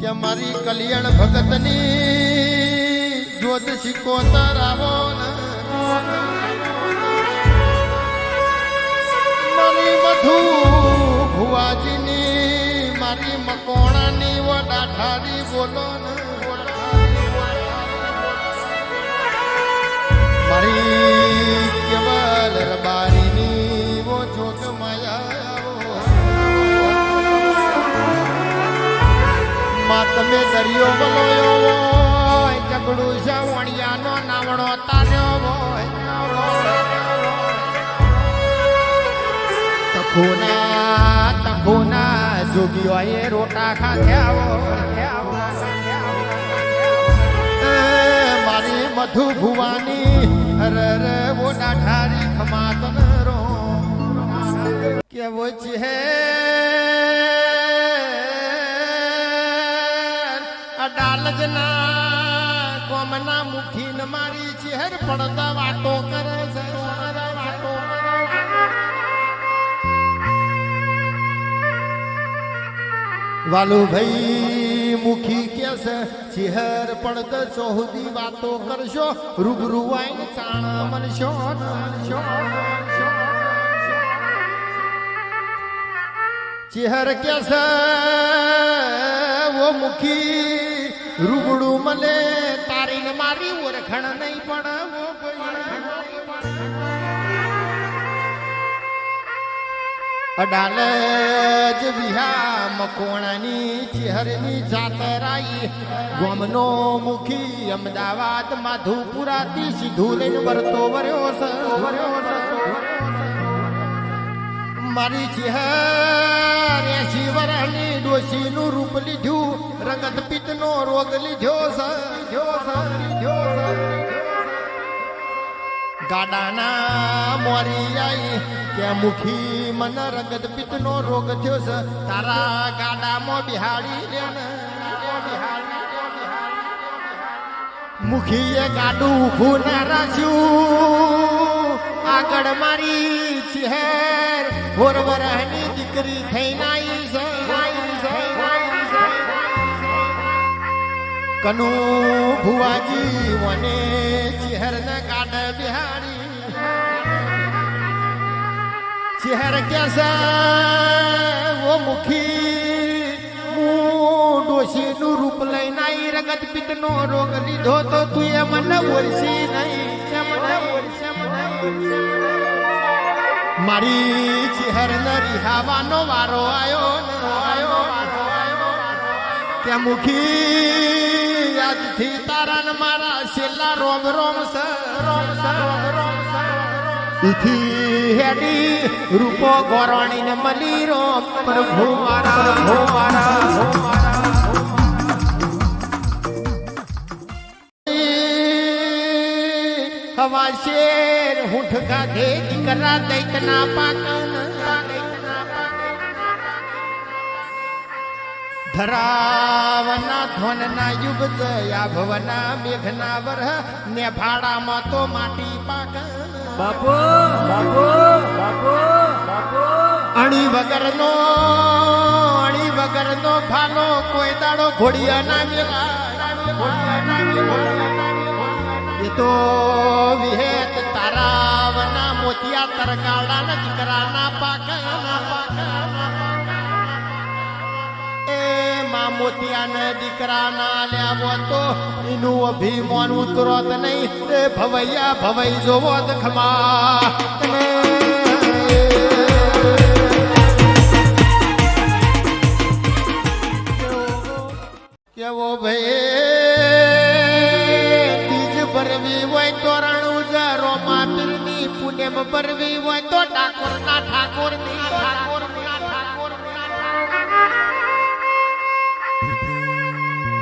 કે મારી કલ્યાણ ભગતની જોત શીખો ને. મારી મધુ ભુવાજીની, મારી મકોણાની વો ડાઠારી બોલો મારી કેવલ રબારીની તમે દરિયો બનાવ્યો હોય, ઝઘડું છે વણિયાનો નાવણો તાન્યો હોય. તખોના તખોના જોગીઓ એ રોટા ખાધ્યા હોય. મારી મધુ ભુવાની, અરે રે વો ડાઠારી ખમાતન રો કેવો છે? અડાલજના કોમના મુખીન મારી ચહેર પડતા વાતો કરે છે. વાતો વાલુ ભાઈ મુખી કે છે, ચહેર પડત ચોહદી વાતો કરશો, રૂબરૂ આઈને ચાણા મનશો મનશો ચહેર કે છે વો મુખી રૂબડું મને તારીને મારી ઓળખણ નહીં પણ અડાલ જ વિહા મકોણાની ચહેરની જાતરાઈ ગોમનો મુખી અમદાવાદ માધુપુરાથી સીધું લઈને વરતો વર્યો વર્યો છે મારી ચહેર શિવરાની વરની ડોશીનું રૂપ લીધું, રંગત પિત્તનો રોગ લીધો. ગાડાના મોરી આઈ, કે મુખી મન રંગત પિત્તનો રોગ થયો છે તારા ગાડામાં બિહાડી લે મુખીએ ગાડું ઉભું ના રાખ્યું આગળ મારી ચહેર હોરવરહની દીકરી થઈ નાઈ છે. કનુ ભુવાજી વને ચહેર ને કાડ બિહારી ચહેર કેસે ઓ મુખી, હું ડોશીનું રૂપ લઈને આઈ, રગત પિત્તનો રોગ લીધો તો તું એ મને ઓળશી નહીં મને મને ઓળશે. મારી ચહેર રિહાવાનો વારો આયો કે મુખી આજથી તારા ને મારા છેલ્લા રોમ રોમ સ, રોમ રોમ સ. હેડી રૂપો ગોરાણી ને રોમ પ્રભુ મારા પ્રભુ મારા. હવા શેર હુંઠ ગાધે દીકરા દૈતના પાકન ધરાવના ધ્વનના યુગ જયા ભવના મેઘના વરહ ને ભાડામાં તો માટી પાકન બાપુ બાપુ બાપુ બાપુ. અણી વગરનો અણી વગરનો ભાલો કોઈ દાડો ઘોડિયા ના મેલા. એ તો વિહેત તારાવના મોતિયા તરગાળાના દીકરાના પાકાના પાકના એ મા મોતિયાને દીકરાના લ્યાવો તો એનું અભિમાન ઉતરોત નહીં. એ ભવૈયા ભવઈ જોવો ખમા.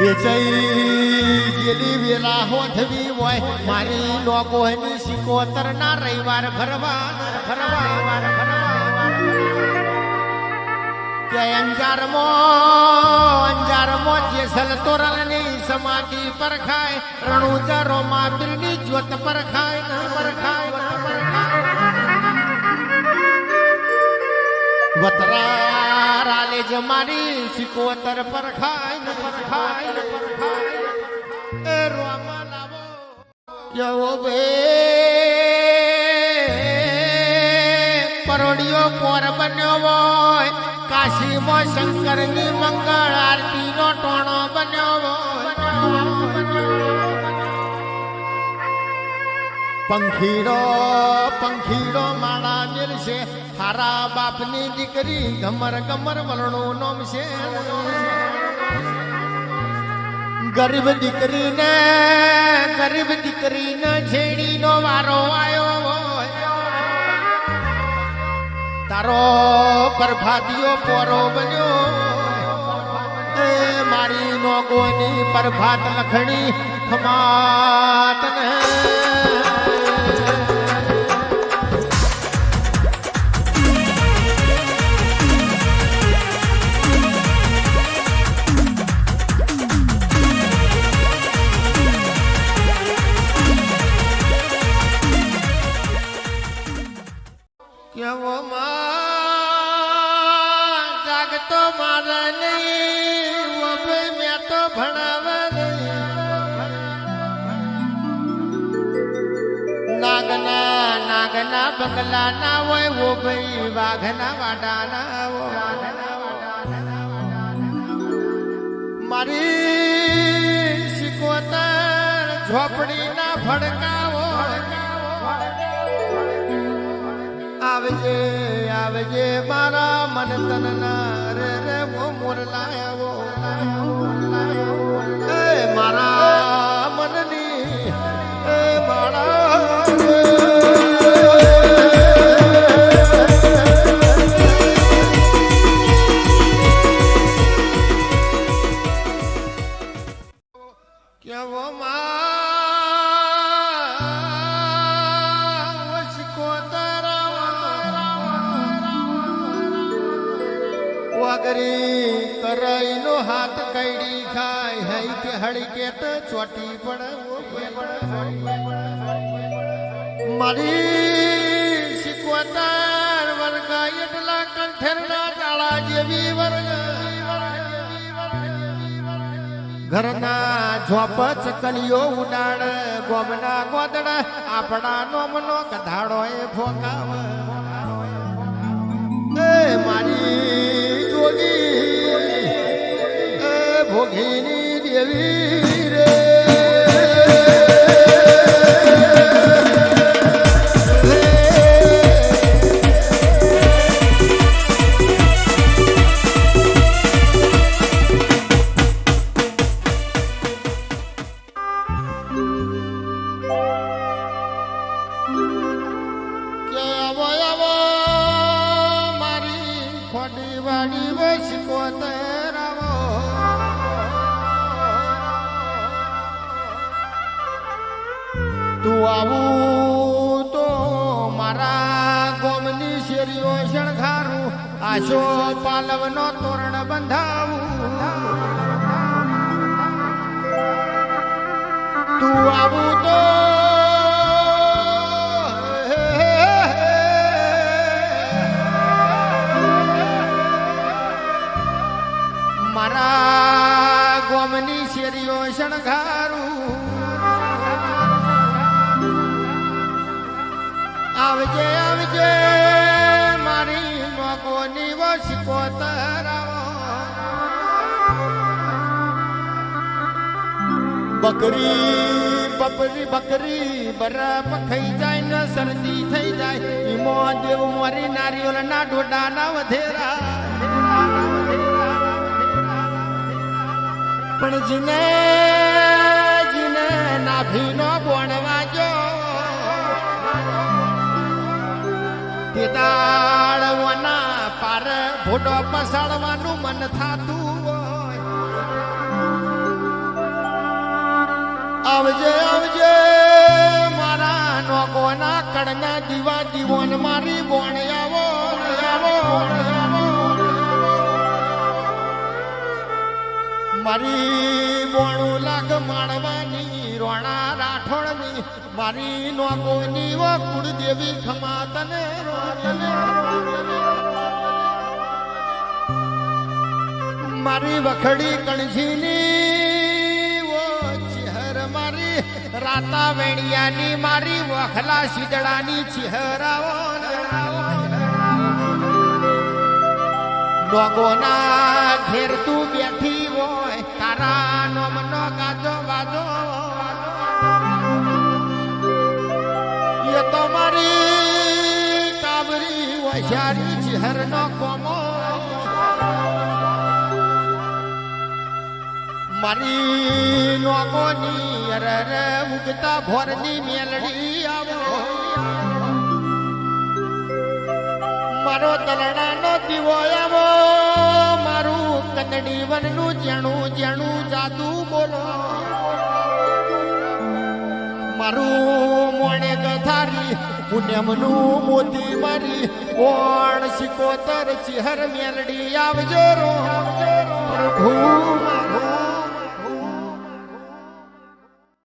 વેચાઈ ગયેલી વેલા હોઠવી હોય, મારી નોકોની સિકોતર ના રવિવાર ભરવા ભરવા કે અંજારમાં અંજારમાં જેસલ તોરલની સમાધિ પરખાય રણુજરો માબીરની જ્યોત પર ખાય પરખાય ન વતરા જ મારી સિકોતર પર ખાય પર ખાય પર ખાય પરોડિયો પોર બન્યો હોય, કાશીમાં શંકરની મંગળ આરતીનો ટોણો બન્યો હોય. પંખીડો પંખીડો માળા મેલશે હારા બાપની દીકરી ગમર ગમર વલણું નોમ છે ગરીબ દીકરીને ગરીબ દીકરીને છેડીનો વારો આવ્યો તારો પરભાદિયો પોરો બન્યો એ મારી નોગોની પરભાત લખણી ખમાત જાગતો મારે નહીં વબે મેં તો ભણાવે નાગના નાગના બંગલા ના હોય વો ભાઈ વાઘના વાડાના હોય મારી શીખવતર ઝોપડીના ભડકાવો આવજે આવજે મારા મન તનના રે રે મો મોરલાયો એ મારા મનની હઈ કે હળી કે તો ચોટી પડે મારી શીખવતાર વર્ગ એટલા કંઠેરના તાળા જેવી વર્ગ. ઘરના ઝોપ ચકલીઓ ઉડાડ, ગોમના ગોદડ, આપણા નોમનો કધાડો એ ફોકાવ મારી જોગી ભોગીની દેવી તું આવું તો મારા ગોમની શેરીઓ શણગારું. આશો પાલવનો તોરણ બંધાવું. તું આવું તો મારા ગોમની શેરીઓ શણગારું. આવજે આવજે, મારી નોકોની વસકો તરાવો બકરી બપરી બકરી બરફ ખાઈ જાય ને શરદી થઈ જાય. ઈમો દેવ મોરી નારિયોલ ના ઢોડા ના વધેરા પણ જીને જીને નાભીનો બોણ ભોડો પસાડવાનું મન થાતું હોય. આવજે આવજે, મારા નોકોના કડના દીવા દીવોન મારી બોણ આવો આવો મારી બોણું લાગ માણવાની, રોણા રાઠોડની, મારી નોકોની વો કુળદેવી ખમાતને રો મારી વખડી કણજીની, ઓ ચહેર મારી, રાતા વેણિયાની મારી, વખલા શીદડાની ચહેરાઓ ડોગોના ઘેર તું બેઠી હોય, તારા નોમનો ગાજો વાજો એ તો મારી કાબરી વૈશારી ચિહરનો કોમો મારી નોકોની અરર ઉગતા ભોરની મેલડી આવો. મારો તલણાનો દીવો આવો, મારું કદડી વનનું જેણું જેણું જાદુ બોલો. મારું મોણે ગથારી પુણ્યમનું મોતી મારી, ઓણ સિકોતર ચિહર મેલડી આવજો રો